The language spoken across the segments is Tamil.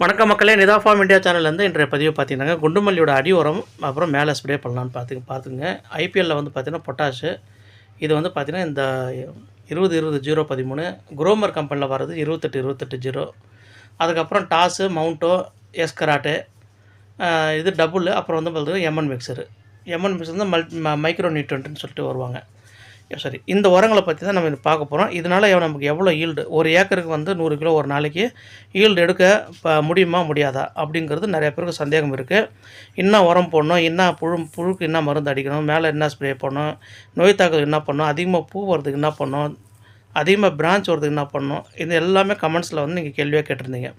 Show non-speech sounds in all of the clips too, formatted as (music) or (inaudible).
வணக்கம் மக்களே நிதா ஃபார்ம் இந்தியா சேனல்லேருந்து இன்றைய பதிவு பார்த்தீங்கன்னா குண்டுமல்லியோட அடி உரம் அப்புறம் மேலே ஸ்ப்ரே பண்ணலான்னு பார்த்து பார்த்துங்க. ஐபிஎல்லில் வந்து பார்த்தீங்கன்னா பொட்டாஷு இது வந்து பார்த்திங்கன்னா இந்த இருபது இருபது ஜீரோ பதிமூணு குரோமர் கம்பெனியில் வர்றது இருபத்தெட்டு இருபத்தெட்டு ஜீரோ. அதுக்கப்புறம் டாஸு மவுண்டோ எஸ்கராட்டு இது டபுள் அப்புறம் வந்து பார்த்திங்கன்னா எம்என் மிக்சரு எம்என் மிக்சர் வந்து மல் மைக்ரோ நியூட்ரண்ட்னு சொல்லிட்டு வருவாங்க. சரி இந்த உரங்களை பற்றி தான் நம்ம பார்க்க போகிறோம் இதனால் நமக்கு எவ்வளோ ஈல்டு ஒரு ஏக்கருக்கு வந்து நூறு கிலோ ஒரு நாளைக்கு ஈல்டு எடுக்க இப்போ முடியுமா முடியாதா? அப்படிங்கிறது நிறைய பேருக்கு சந்தேகம் இருக்குது என்ன உரம் போடணும் என்ன புழு புழுக்கு என்ன மருந்து அடிக்கணும் மேலே என்ன ஸ்ப்ரே பண்ணணும் நோய் தாக்குதல் என்ன பண்ணணும் அதிகமாக பூ வரதுக்கு என்ன பண்ணணும் அதிகமாக பிரான்ச் வரதுக்கு என்ன பண்ணணும்? இது எல்லாமே கமெண்ட்ஸில் வந்து நீங்கள் கேள்வியாக கேட்டிருந்தீங்க.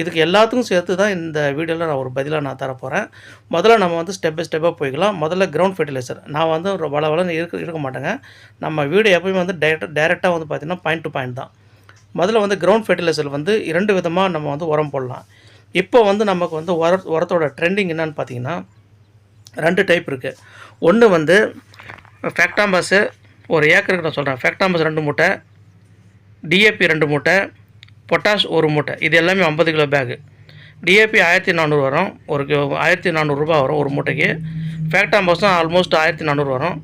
இதுக்கு எல்லாத்துக்கும் சேர்த்து தான் இந்த வீடியோவில் நான் ஒரு பதிலாக நான் தரப்போகிறேன் முதல்ல நம்ம வந்து ஸ்டெப் பை ஸ்டெப்பாக போய்க்கலாம். முதல்ல கிரவுண்ட் ஃபெர்டிலைசர் நான் வந்து ஒரு வள வளன்னு இருக்க இருக்க மாட்டேங்க. நம்ம வீடு எப்பயுமே வந்து டைரக்ட் டைரெக்டாக வந்து பார்த்திங்கன்னா பாயிண்ட் டு பாயிண்ட் தான். முதல்ல வந்து கிரவுண்ட் ஃபெர்டிலைசர் வந்து இரண்டு விதமாக நம்ம வந்து உரம் போடலாம். இப்போ வந்து நமக்கு வந்து உர உரத்தோட ட்ரெண்டிங் என்னன்னு பார்த்தீங்கன்னா ரெண்டு டைப் இருக்குது ஒன்று வந்து ஃபேக்டாம்பஸு ஒரு ஏக்கருக்கு நான் சொல்கிறேன் ஃபேக்டாம்பஸ் ரெண்டு மூட்டை டிஏபி ரெண்டு மூட்டை பொட்டாஷ் ஒரு மூட்டை. இது எல்லாமே ஐம்பது கிலோ பேகு டிஏபி ஆயிரத்தி நானூறு வரும். ஒரு கிலோ ஆயிரத்தி நானூறுரூபா வரும் ஒரு மூட்டைக்கு. ஃபேக்டாம்பாஸும் ஆல்மோஸ்ட் ஆயிரத்தி நானூறு வரும்.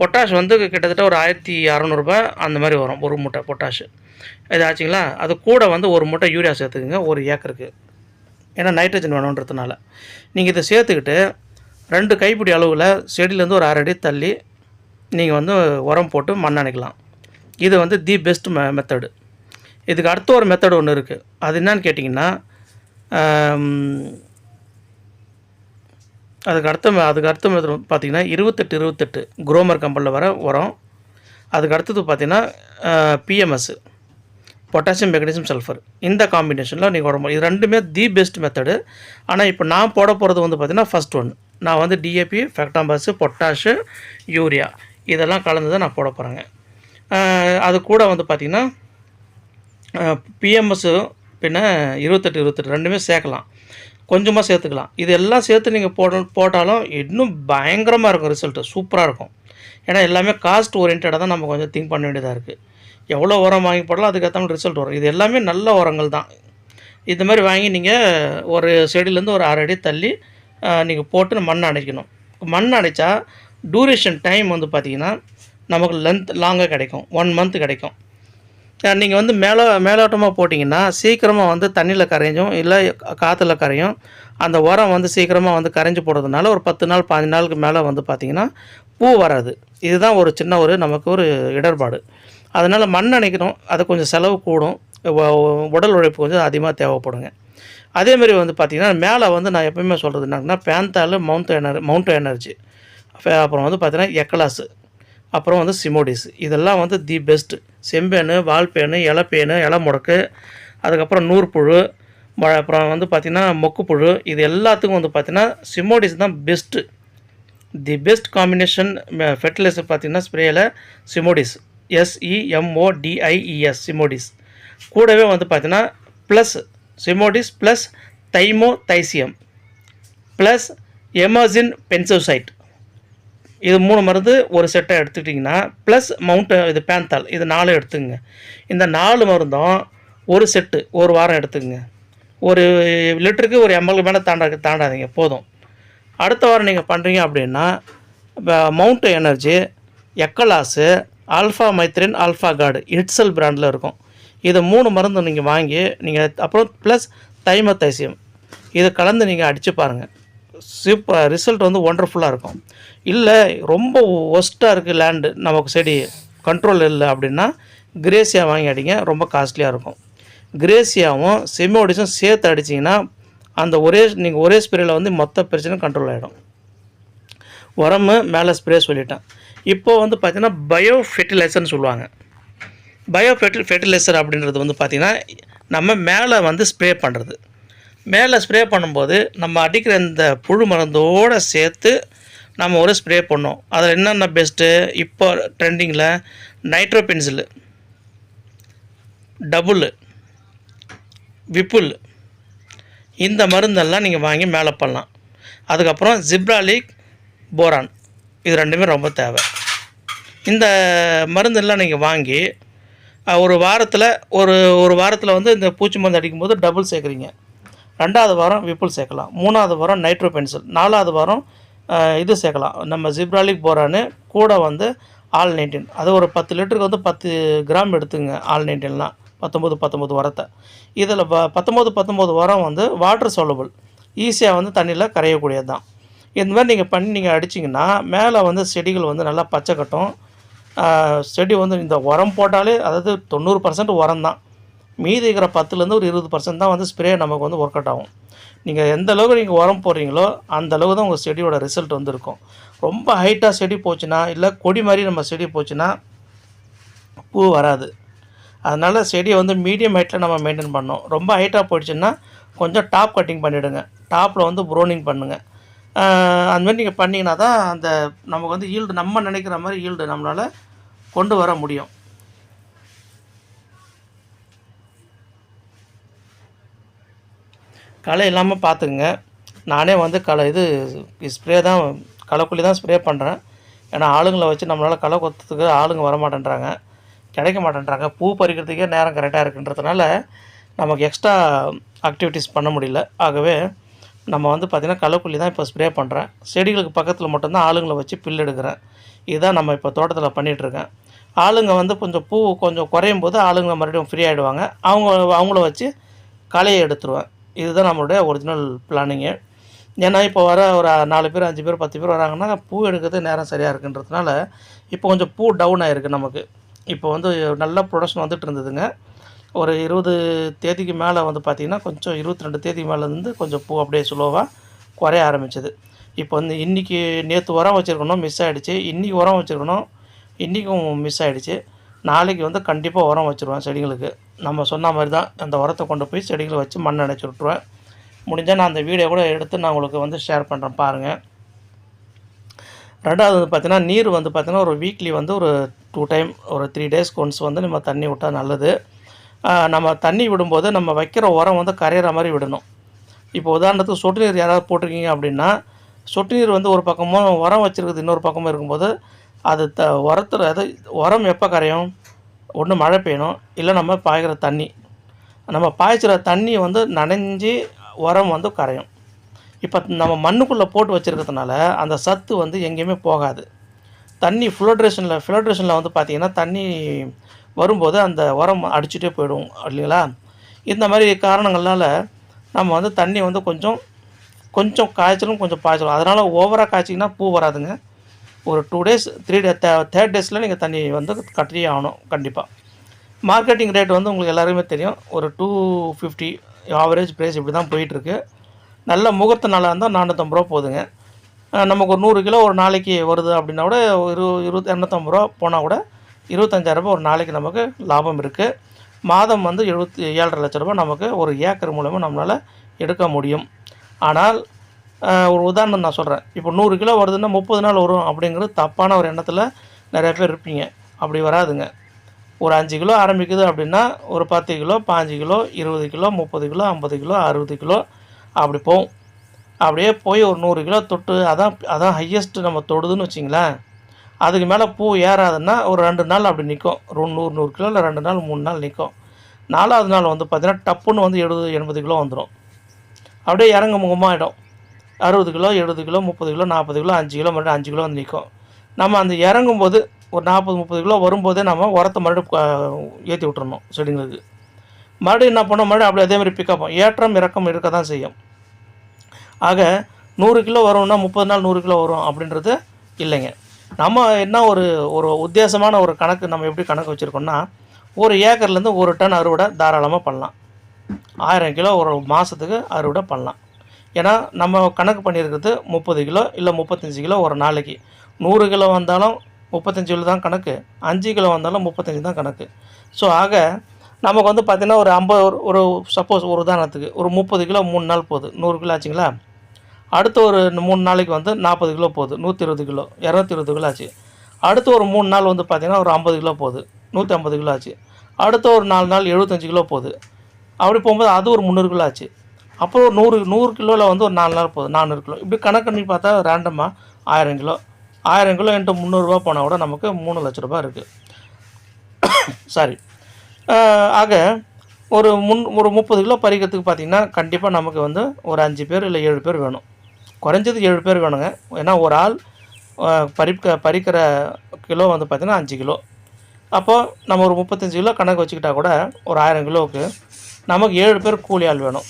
பொட்டாஷ் வந்து கிட்டத்தட்ட ஒரு ஆயிரத்தி அறநூறுபா அந்த மாதிரி வரும் ஒரு மூட்டை பொட்டாஷ் இது ஆச்சுங்களா? அது கூட வந்து ஒரு மூட்டை யூரியா சேர்த்துக்குங்க ஒரு ஏக்கருக்கு. ஏன்னா நைட்ரஜன் வேணுன்றதுனால. நீங்கள் இதை சேர்த்துக்கிட்டு ரெண்டு கைப்பிடி அளவில் செடியிலேருந்து ஒரு அரை அடி தள்ளி நீங்கள் வந்து உரம் போட்டு மண் அணைக்கலாம். இது வந்து தி பெஸ்ட் மெ மெத்தடு இதுக்கு அடுத்த ஒரு மெத்தடு ஒன்று இருக்குது அது என்னன்னு கேட்டிங்கன்னா அதுக்கு அடுத்த ம- அதுக்கு அடுத்த மெத்தட் பார்த்திங்கன்னா இருபத்தெட்டு இருபத்தெட்டு குரோமர் கம்பெனியில் வர உரம் அதுக்கு அடுத்தது பார்த்திங்கன்னா பிஎம்எஸ் பொட்டாசியம் மெக்னீசியம் சல்ஃபர் இந்த காம்பினேஷனில் நீங்கள் உடம்பு இது ரெண்டுமே தி பெஸ்ட் மெத்தடு ஆனால் இப்போ நான் போட போகிறது வந்து பார்த்திங்கன்னா ஃபஸ்ட் ஒன் நான் வந்து டிஏபி ஃபேக்டாம்பஸு பொட்டாஷு யூரியா இதெல்லாம் கலந்து தான் நான் போட போகிறேங்க அது கூட வந்து பார்த்திங்கன்னா பிஎம்எஸ்ஸு பின்ன இருபத்தெட்டு இருபத்தெட்டு ரெண்டுமே சேர்க்கலாம். கொஞ்சமாக சேர்த்துக்கலாம். இது எல்லாம் சேர்த்து நீங்கள் போட போட்டாலும் இன்னும் பயங்கரமாக இருக்கும் ரிசல்ட்டு சூப்பராக இருக்கும். ஏன்னா எல்லாமே காஸ்ட் ஓரியன்டாக தான் நம்ம கொஞ்சம் திங்க் பண்ண வேண்டியதாக இருக்குது எவ்வளோ உரம் வாங்கி போடலாம் அதுக்கேற்ற மாதிரி ரிசல்ட் வரும். இது எல்லாமே நல்ல உரங்கள் தான். இது மாதிரி வாங்கி நீங்கள் ஒரு செடியிலேருந்து ஒரு அரை அடி தள்ளி நீங்கள் போட்டு மண் அணைக்கணும். மண் அணைச்சா டூரேஷன் டைம் வந்து பார்த்திங்கன்னா நமக்கு லென்த் லாங்காக கிடைக்கும். ஒன் மந்த் கிடைக்கும். நீங்கள் வந்து மேலோ மேலோட்டமாக போட்டிங்கன்னா சீக்கிரமாக வந்து தண்ணியில் கரைஞ்சும் இல்லை காற்றுல கரையும். அந்த உரம் வந்து சீக்கிரமாக வந்து கரைஞ்சி போடுறதுனால ஒரு பத்து நாள் பாஞ்சு நாளுக்கு மேலே வந்து பார்த்திங்கன்னா பூ வராது. இதுதான் ஒரு சின்ன ஒரு நமக்கு ஒரு இடர்பாடு. அதனால் மண் அணைக்கணும். அது கொஞ்சம் செலவு கூடும். உடல் உழைப்பு கொஞ்சம் அதிகமாக தேவைப்படுங்க. அதேமாரி வந்து பார்த்திங்கன்னா மேலே வந்து நான் எப்பயுமே சொல்கிறது என்னன்னா பேந்தாலு மவுண்ட் எனர்ஜி மவுண்ட் எனர்ஜி அப்புறம் வந்து பார்த்திங்கன்னா எக்கலாஸு அப்புறம் வந்து சிமோடிஸ் இதெல்லாம் வந்து தி பெஸ்ட்டு செம்பேனு வால்பேனு இலப்பேனு இலை முடக்கு அதுக்கப்புறம் நூற்புழு ம- அப்புறம் வந்து பார்த்திங்கன்னா மொக்குப்புழு. இது எல்லாத்துக்கும் வந்து பார்த்திங்கன்னா சிமோடிஸ் தான் best the best combination fertilizer பார்த்தீங்கன்னா ஸ்ப்ரேயில் சிமோடிஸ் எஸ்இஎம்ஓடிஐஇஎஸ் சிமோடிஸ் கூடவே வந்து பார்த்திங்கன்னா ப்ளஸ் சிமோடிஸ் ப்ளஸ் தைமோ தைசியம் ப்ளஸ் எமர்ஜின் பென்சோசைட் இது மூணு மருந்து ஒரு செட்டை எடுத்துக்கிட்டிங்கன்னா ப்ளஸ் மவுண்ட் இது பேந்தால் இது நாலு எடுத்துங்க இந்த நாலு மருந்தும் ஒரு செட்டு ஒரு வாரம் எடுத்துங்க ஒரு லிட்டருக்கு ஒரு எம்எல்க்கு மேலே தாண்டா தாண்டாதீங்க போதும். அடுத்த வாரம் நீங்கள் பண்ணுறீங்க அப்படின்னா மவுண்ட் எனர்ஜி எக்கலாஸு ஆல்ஃபா மைத்ரின் ஆல்ஃபா கார்டு இட்சல் பிராண்டில் இருக்கும். இது மூணு மருந்து நீங்கள் வாங்கி நீங்கள் அப்புறம் ப்ளஸ் தைமத்தைசியம் இதை கலந்து நீங்கள் அடித்து பாருங்கள் சூப்பர் ரிசல்ட் வந்து ஒண்டர்ஃபுல்லாக இருக்கும். இல்லை ரொம்ப ஒஸ்ட்டாக இருக்குது லேண்டு நமக்கு செடி கண்ட்ரோல் இல்லை அப்படின்னா கிரேசியா வாங்கி அடிங்க ரொம்ப காஸ்ட்லியாக இருக்கும். கிரேசியாவும் செமியோடிஸும் சேர்த்து அடிச்சிங்கன்னா அந்த ஒரே நீங்கள் ஒரே ஸ்ப்ரேயில் வந்து மொத்த பிரச்சனை கண்ட்ரோல் ஆகிடும் உரமு மேலே ஸ்ப்ரே சொல்லிட்டேன். இப்போ வந்து பார்த்திங்கன்னா பயோ ஃபெர்டிலைசர்னு சொல்லுவாங்க. பயோ ஃபெர்டி ஃபெர்டிலைசர் அப்படின்றது வந்து பார்த்திங்கன்னா நம்ம மேலே வந்து ஸ்ப்ரே பண்ணுறது மேலே ஸ்ப்ரே பண்ணும்போது நம்ம அடிக்கிற இந்த புழு மருந்தோடு சேர்த்து நம்ம ஒரு ஸ்ப்ரே பண்ணோம். அதில் என்னென்ன பெஸ்ட்டு இப்போ ட்ரெண்டிங்கில் நைட்ரோ பென்சிலு டபுள் விப்புல் இந்த மருந்தெல்லாம் நீங்கள் வாங்கி மேலே பண்ணலாம். அதுக்கப்புறம் ஜிப்ராலிக் போரான் இது ரெண்டுமே ரொம்ப தேவை. இந்த மருந்தெல்லாம் நீங்கள் வாங்கி ஒரு வாரத்தில் ஒரு ஒரு வாரத்தில் வந்து இந்த பூச்சி மருந்து அடிக்கும்போது டபுள் சேர்க்குறீங்க. ரெண்டாவது வாரம் விப்புல் சேர்க்கலாம். மூணாவது வாரம் நைட்ரோ பென்சில். நாலாவது வாரம் இது சேர்க்கலாம். நம்ம ஜிப்ராலிக் போரானு கூட வந்து ஆல் நைன்டீன். அது ஒரு பத்து லிட்டருக்கு வந்து பத்து கிராம் எடுத்துங்க ஆல் நைன்டீன்லாம் பத்தொம்போது பத்தொம்போது உரத்தை இதில் ப பத்தொம்போது பத்தொம்போது உரம் வந்து வாட்டர் soluble. ஈஸியாக வந்து தண்ணியில் கரையக்கூடியது தான் இந்த மாதிரி நீங்கள் பண்ணி நீங்கள் அடிச்சிங்கன்னா மேலே வந்து செடிகள் வந்து நல்லா பச்சை கட்டும். செடி வந்து இந்த உரம் போட்டாலே அதாவது தொண்ணூறு பர்சன்ட் உரம் தான் மீதி இருக்கிற பத்துலேருந்து ஒரு இருபது பர்சன்ட் தான் வந்து ஸ்ப்ரே நமக்கு வந்து ஒர்க் அவுட் ஆகும். நீங்கள் எந்த அளவுக்கு நீங்கள் உரம் போடுறீங்களோ அந்த அளவுக்கு தான் உங்கள் செடியோட ரிசல்ட் வந்து இருக்கும். ரொம்ப ஹைட்டாக செடி போச்சுன்னா இல்லை கொடி மாதிரி நம்ம செடி போச்சுன்னா பூ வராது. அதனால் செடியை வந்து மீடியம் ஹைட்டில் நம்ம மெயின்டைன் பண்ணோம் ரொம்ப ஹைட்டாக போயிடுச்சுன்னா கொஞ்சம் டாப் கட்டிங் பண்ணிவிடுங்க டாப்பில் வந்து ப்ரோனிங் பண்ணுங்கள் அந்தமாதிரி நீங்கள் பண்ணிங்கன்னா தான் அந்த நமக்கு வந்து ஈல்டு நம்ம நினைக்கிற மாதிரி ஈல்டு நம்மளால் கொண்டு வர முடியும். களை இல்லாமல் பார்த்துக்குங்க நானே வந்து களை இது ஸ்ப்ரே தான் களைக்குள்ளி தான் ஸ்ப்ரே பண்ணுறேன் ஏன்னா ஆளுங்களை வச்சு நம்மளால் களை கொத்துறதுக்கு ஆளுங்க வர மாட்டேன்றாங்க கிடைக்க மாட்டேன்றாங்க. பூ பறிக்கிறதுக்கே நேரம் கரெக்டாக இருக்குன்றதுனால நமக்கு எக்ஸ்ட்ரா ஆக்டிவிட்டீஸ் பண்ண முடியல. ஆகவே நம்ம வந்து பார்த்திங்கன்னா களைக்குள்ளி தான் இப்போ ஸ்ப்ரே பண்ணுறேன் செடிகளுக்கு பக்கத்தில் மட்டும்தான் ஆளுங்களை வச்சு பில் எடுக்கிறேன். இதுதான் நம்ம இப்போ தோட்டத்தில் பண்ணிகிட்ருக்கேன் ஆளுங்க வந்து கொஞ்சம் பூ கொஞ்சம் குறையும் போது ஆளுங்க மறுபடியும் ஃப்ரீ ஆகிடுவாங்க அவங்க அவங்கள வச்சு களையை எடுத்துருவேன். இதுதான் நம்மளுடைய ஒரிஜினல் பிளானிங்கு ஏன்னா இப்போ வர ஒரு நாலு பேர் அஞ்சு பேர் பத்து பேர் வராங்கன்னா பூ எடுக்கிறது நேரம் சரியாக இருக்குன்றதுனால இப்போ கொஞ்சம் பூ டவுன் ஆகிருக்கு நமக்கு. இப்போ வந்து நல்ல ப்ரொடக்ஷன் வந்துட்டு இருந்ததுங்க. ஒரு இருபது தேதிக்கு மேலே வந்து பார்த்திங்கன்னா கொஞ்சம் இருபத்தி ரெண்டு தேதிக்கு மேலேருந்து கொஞ்சம் பூ அப்படியே ஸ்லோவாக குறைய ஆரம்பிச்சது. இப்போ வந்து இன்றைக்கி நேற்று உரம் வச்சுருக்கணும் மிஸ் ஆகிடுச்சு இன்றைக்கி உரம் வச்சுருக்கணும் இன்றைக்கும் மிஸ் ஆகிடுச்சு நாளைக்கு வந்து கண்டிப்பாக உரம் வச்சுருவேன் செடிங்களுக்கு. நம்ம சொன்ன மாதிரி தான் அந்த உரத்தை கொண்டு போய் செடிகளை வச்சு மண் அணைச்சி விட்ருவேன் முடிஞ்சால் நான் அந்த வீடியோ கூட எடுத்து நான் உங்களுக்கு வந்து ஷேர் பண்ணுறேன் பாருங்கள் ரெண்டாவது வந்து பார்த்தீங்கன்னா நீர் வந்து பார்த்தீங்கன்னா ஒரு வீக்லி வந்து ஒரு டூ டைம் ஒரு த்ரீ டேஸ்க்கு ஒன்ஸ் வந்து நம்ம தண்ணி விட்டால் நல்லது. நம்ம தண்ணி விடும்போது நம்ம வைக்கிற உரம் வந்து கரையிற மாதிரி விடணும். இப்போ உதாரணத்துக்கு சொட்டு நீர் யாராவது போட்டிருக்கீங்க அப்படின்னா சொட்டு நீர் வந்து ஒரு பக்கமும் உரம் வச்சுருக்குது இன்னொரு பக்கமும் இருக்கும்போது அது த உரத்தில் அது உரம் எப்போ கரையும்? ஒன்று மழை பெய்யணும் இல்லை நம்ம பாய்கிற தண்ணி. நம்ம பாய்ச்சிற தண்ணி வந்து நனைஞ்சி உரம் வந்து கரையும். இப்போ நம்ம மண்ணுக்குள்ளே போட்டு வச்சுருக்கிறதுனால அந்த சத்து வந்து எங்கேயுமே போகாது. தண்ணி ஃப்ளோட்ரேஷனில் ஃப்ளோட்ரேஷனில் வந்து பார்த்திங்கன்னா தண்ணி வரும்போது அந்த உரம் அடிச்சுட்டே போயிடும் இல்லைங்களா? இந்த மாதிரி காரணங்களால் நம்ம வந்து தண்ணி வந்து கொஞ்சம் கொஞ்சம் காய்ச்சலும் கொஞ்சம் பாய்ச்சலும். அதனால் ஓவராக காய்ச்சிங்கன்னா பூ வராதுங்க. ஒரு two days three day third டேஸில் நீங்கள் தண்ணி வந்து கட்டியே ஆகணும் கண்டிப்பாக மார்க்கெட்டிங் ரேட் வந்து உங்களுக்கு எல்லாருக்குமே தெரியும். ஒரு டூ ஃபிஃப்டி ஆவரேஜ் ப்ரைஸ் இப்படி தான் போயிட்டுருக்கு. நல்ல முகூர்த்த நாளாக இருந்தால் நானூற்றம்பது ரூபா போதுங்க. நமக்கு ஒரு நூறு கிலோ ஒரு நாளைக்கு வருது அப்படின்னா கூட ஒரு இருபது இரநூத்தம்பது ரூபா போனால் கூட இருபத்தஞ்சாயிரரூபா ஒரு நாளைக்கு நமக்கு லாபம் இருக்குது மாதம் வந்து எழுபத்தி ஏழரை லட்ச ரூபா நமக்கு ஒரு ஏக்கர் மூலமாக நம்மளால் எடுக்க முடியும். ஆனால் ஒரு உதாரணம் நான் சொல்கிறேன் இப்போ நூறு கிலோ வருதுன்னா முப்பது நாள் வரும் அப்படிங்கிறது தப்பான ஒரு எண்ணத்தில் நிறைய பேர் இருப்பீங்க. அப்படி வராதுங்க. ஒரு அஞ்சு கிலோ ஆரம்பிக்குது அப்படின்னா ஒரு பத்து கிலோ பாஞ்சு கிலோ இருபது கிலோ முப்பது கிலோ ஐம்பது கிலோ அறுபது கிலோ அப்படி போகும். அப்படியே போய் ஒரு நூறு கிலோ தொட்டு அதான் அதான் ஹையஸ்ட்டு நம்ம தொடுதுன்னு வச்சிங்களேன். அதுக்கு மேலே பூ ஏறாதுன்னா ஒரு ரெண்டு நாள் அப்படி நிற்கும் ஒரு நூறு நூறு கிலோ இல்லை ரெண்டு நாள் மூணு நாள் நிற்கும் நாலாவது நாள் வந்து பார்த்திங்கன்னா டப்புன்னு வந்து எழுபது எண்பது கிலோ வந்துடும் அப்படியே இறங்க முகமாகிடும் அறுபது கிலோ எழுபது கிலோ முப்பது கிலோ நாற்பது கிலோ அஞ்சு கிலோ மறுபடியும் அஞ்சு கிலோ வந்து நிற்கும் நம்ம அந்த இறங்கும்போது ஒரு நாற்பது முப்பது கிலோ வரும்போதே நம்ம உரத்தை மறுபடியும் ஏற்றி விட்டுறணும் செடிங்களுக்கு. மறுபடியும் என்ன பண்ணோம்? மறுபடியும் அப்படியே அதே மாதிரி பிக்கப் ஏற்றம் இறக்கம் இருக்க தான் செய்யும். ஆக நூறு கிலோ வரும்னா முப்பது நாள் நூறு கிலோ வரும் அப்படின்றது இல்லைங்க. நம்ம என்ன ஒரு ஒரு உத்தேசமான ஒரு கணக்கு நம்ம எப்படி கணக்கு வச்சுருக்கோம்னா ஒரு ஏக்கர்லேருந்து ஒரு டன் அறுவடை தாராளமாக பண்ணலாம். ஆயிரம் கிலோ ஒரு மாதத்துக்கு அறுவடை பண்ணலாம். ஏன்னா நம்ம கணக்கு பண்ணியிருக்கிறது முப்பது கிலோ இல்லை முப்பத்தஞ்சு கிலோ ஒரு நாளைக்கு. நூறு கிலோ வந்தாலும் முப்பத்தஞ்சு கிலோ தான் கணக்கு. அஞ்சு கிலோ வந்தாலும் முப்பத்தஞ்சு தான் கணக்கு. ஸோ ஆக நமக்கு வந்து பார்த்திங்கன்னா ஒரு ஐம்பது ஒரு ஒரு சப்போஸ் ஒரு உதாரணத்துக்கு ஒரு முப்பது கிலோ மூணு நாள் போகுது. நூறு கிலோ ஆச்சுங்களா? அடுத்த ஒரு மூணு நாளைக்கு வந்து நாற்பது கிலோ போகுது. நூற்றி இருபது கிலோ இரநூத்தி இருபது கிலோ ஆச்சு. அடுத்து ஒரு மூணு நாள் வந்து பார்த்திங்கன்னா ஒரு ஐம்பது கிலோ போகுது. நூற்றி ஐம்பது கிலோ ஆச்சு. அடுத்த ஒரு நாலு நாள் எழுபத்தஞ்சு கிலோ போகுது. அப்படி போகும்போது அது ஒரு முந்நூறு கிலோ ஆச்சு. அப்புறம் நூறு நூறு கிலோவில் வந்து ஒரு நாலு நாள் போகுது நானூறு கிலோ. இப்படி கணக்கு பண்ணி பார்த்தா ரேண்டமாக ஆயிரம் கிலோ. ஆயிரம் கிலோ இன்ட்டு முந்நூறுரூவா போனால் கூட நமக்கு மூணு லட்ச ரூபா இருக்குது சாரி (coughs) ஆக ஒரு முன் ஒரு முப்பது கிலோ பறிக்கிறதுக்கு பார்த்திங்கன்னா கண்டிப்பாக நமக்கு வந்து ஒரு அஞ்சு பேர் இல்லை ஏழு பேர் வேணும். குறைஞ்சது ஏழு பேர் வேணுங்க. ஏன்னா ஒரு ஆள் பறிக்க பறிக்கிற கிலோ வந்து பார்த்திங்கன்னா அஞ்சு கிலோ. அப்போது நம்ம ஒரு முப்பத்தஞ்சு கிலோ கணக்கு வச்சுக்கிட்டா கூட ஒரு ஆயிரம் கிலோவுக்கு நமக்கு ஏழு பேர் கூலி ஆள் வேணும்.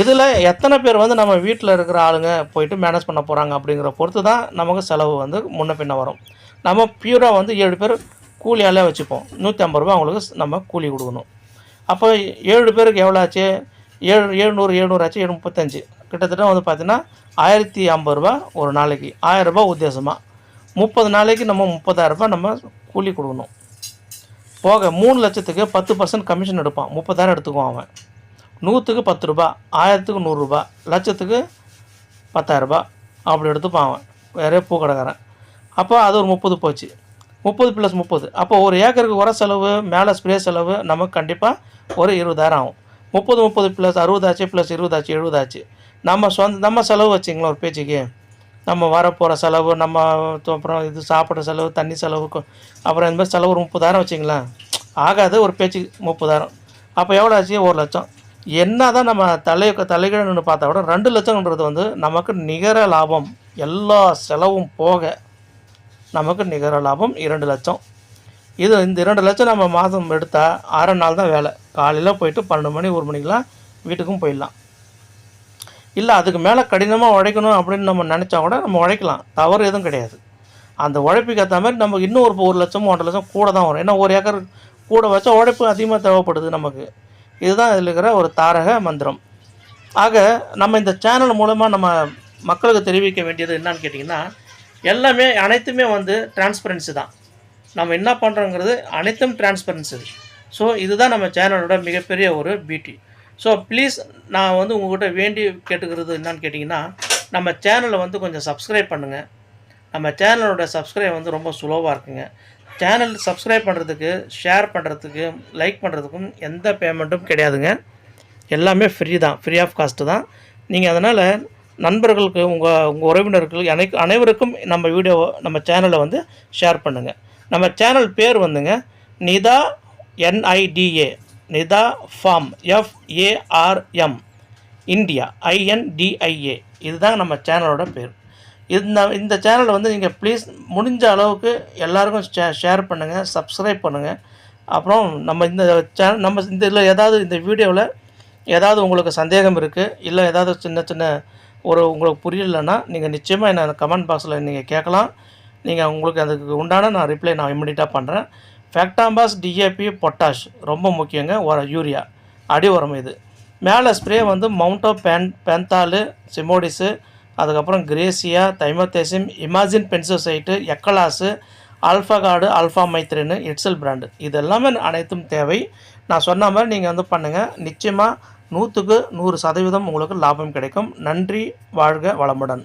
இதில் எத்தனை பேர் வந்து நம்ம வீட்டில் இருக்கிற ஆளுங்க போயிட்டு மேனேஜ் பண்ண போகிறாங்க அப்படிங்கிற பொறுத்து தான் நமக்கு செலவு வந்து முன்ன பின்ன வரும். நம்ம பியூராக வந்து ஏழு பேர் கூலியாலே வச்சுப்போம். நூற்றி ஐம்பது ரூபா அவங்களுக்கு நம்ம கூலி கொடுக்கணும். அப்போ ஏழு பேருக்கு எவ்வளோ ஆச்சு? ஏழு ஏழ்நூறு ஏழ்நூறு ஆச்சு ஏழு முப்பத்தஞ்சு. கிட்டத்தட்ட வந்து பார்த்திங்கன்னா ஆயிரத்தி ஐம்பது ரூபா ஒரு நாளைக்கு. ஆயிரம் ரூபாய் உத்தேசமாக முப்பது நாளைக்கு நம்ம முப்பதாயிரரூபா நம்ம கூலி கொடுக்கணும். போக மூணு லட்சத்துக்கு பத்து பர்சன்ட் கமிஷன் எடுப்பான். முப்பதாயிரம் எடுத்துக்குவான் அவன். நூற்றுக்கு பத்து ரூபா ஆயிரத்துக்கு நூறுரூபா லட்சத்துக்கு பத்தாயிரரூபா அப்படி எடுத்துப்பான் அவன் வேறே பூ கடைக்காரன். அப்போ அது ஒரு முப்பது போச்சு. முப்பது ப்ளஸ் முப்பது. அப்போ ஒரு ஏக்கருக்கு உர செலவு மேலே ஸ்ப்ரே செலவு நமக்கு கண்டிப்பாக ஒரு இருபதாயிரம் ஆகும். முப்பது முப்பது ப்ளஸ் அறுபதாச்சு ப்ளஸ் இருபதாச்சு எழுபதாச்சு. நம்ம சொந்த நம்ம செலவு வச்சிங்களேன் ஒரு பேச்சுக்கு. நம்ம வரப்போகிற செலவு நம்ம அப்புறம் இது சாப்பிட்ற செலவு தண்ணி செலவு அப்புறம் இந்த மாதிரி செலவு ஒரு முப்பதாயிரம் வச்சிங்களேன். ஆகாது ஒரு பேச்சுக்கு முப்பதாயிரம். அப்போ எவ்வளோ ஆச்சு? ஒரு லட்சம். என்ன தான் நம்ம தலை தலைகீழன்னு பார்த்தா கூட ரெண்டு லட்சம்ன்றது வந்து நமக்கு நிகர லாபம். எல்லா செலவும் போக நமக்கு நிகர லாபம் இரண்டு லட்சம். இது இந்த இரண்டு லட்சம் நம்ம மாதம் எடுத்தால் அரை நாள் தான் வேலை. காலையில் போயிட்டு பன்னெண்டு மணி ஒரு மணிக்கெலாம் வீட்டுக்கும் போயிடலாம். இல்லை அதுக்கு மேலே கடினமாக உழைக்கணும் அப்படின்னு நம்ம நினச்சா கூட நம்ம உழைக்கலாம். தவறு எதுவும் கிடையாது. அந்த உழைப்புக்கு ஏற்ற மாதிரி நமக்கு இன்னும் ஒரு ஒரு லட்சம் ஒன்றரை லட்சம் கூட தான் வரும். ஏன்னா ஒரு ஏக்கர் கூட வச்சா உழைப்பு அதிகமாக தேவைப்படுது நமக்கு. இதுதான் இதில் இருக்கிற ஒரு தாரக மந்திரம். ஆக நம்ம இந்த சேனல் மூலமாக நம்ம மக்களுக்கு தெரிவிக்க வேண்டியது என்னன்னு கேட்டிங்கன்னா எல்லாமே அனைத்துமே வந்து டிரான்ஸ்பரன்சி தான். நம்ம என்ன பண்ணுறோங்கிறது அனைத்தும் டிரான்ஸ்பரன்சி ஸோ இதுதான் நம்ம சேனலோட மிகப்பெரிய ஒரு பியூட்டி ஸோ ப்ளீஸ் நான் வந்து உங்கள்கிட்ட வேண்டி கேட்டுக்கிறது என்னன்னு கேட்டிங்கன்னா நம்ம சேனலை வந்து கொஞ்சம் சப்ஸ்கிரைப் பண்ணுங்கள் நம்ம சேனலோட சப்ஸ்கிரைப் வந்து ரொம்ப சுலோவாக இருக்குங்க. சேனல் சப்ஸ்கிரைப் பண்ணுறதுக்கு ஷேர் பண்ணுறதுக்கு லைக் பண்ணுறதுக்கும் எந்த பேமெண்ட்டும் கிடையாதுங்க. எல்லாமே ஃப்ரீ தான். ஃப்ரீ ஆஃப் காஸ்ட்டு தான். நீங்கள் அதனால் நண்பர்களுக்கு உங்கள் உங்கள் உறவினர்கள் அனை அனைவருக்கும் நம்ம வீடியோவை நம்ம சேனலை வந்து ஷேர் பண்ணுங்கள் நம்ம சேனல் பேர் வந்துங்க Nita N I T A Nita farm F A R M India I N D I A இதுதான் நம்ம சேனலோட பேர். இந்த இந்த சேனலை வந்து நீங்கள் ப்ளீஸ் முடிஞ்ச அளவுக்கு எல்லாருக்கும் ஷே ஷேர் பண்ணுங்கள் சப்ஸ்கிரைப் பண்ணுங்கள் அப்புறம் நம்ம இந்த சேனல் நம்ம இந்த இதில் ஏதாவது இந்த வீடியோவில் ஏதாவது உங்களுக்கு சந்தேகம் இருக்குது இல்லை ஏதாவது சின்ன சின்ன ஒரு உங்களுக்கு புரியலைன்னா நீங்கள் நிச்சயமாக என்ன கமெண்ட் பாக்ஸில் நீங்கள் கேட்கலாம். நீங்கள் உங்களுக்கு அதுக்கு உண்டான நான் ரிப்ளை நான் இம்மிடியட்டாக பண்ணுறேன் ஃபேக்டாம்பாஸ் டிஏபி பொட்டாஷ் ரொம்ப முக்கியங்க உர யூரியா அடி உரம் இது. மேலே ஸ்ப்ரே வந்து மவுண்டோ பேன் பென்தாலு சிமோடிஸு அதுக்கப்புறம் Grazia தைமத்தேசிம் imagine பென்சோசைட்டு எக்கலாஸு alpha card alpha மைத்ரின்னு எட்சல் பிராண்டு. இது எல்லாமே அனைத்தும் தேவை. நான் சொன்ன மாதிரி நீங்கள் வந்து பண்ணுங்கள் நிச்சயமாக நூற்றுக்கு நூறு சதவீதம் உங்களுக்கு லாபம் கிடைக்கும். நன்றி வாழ்க வளமுடன்.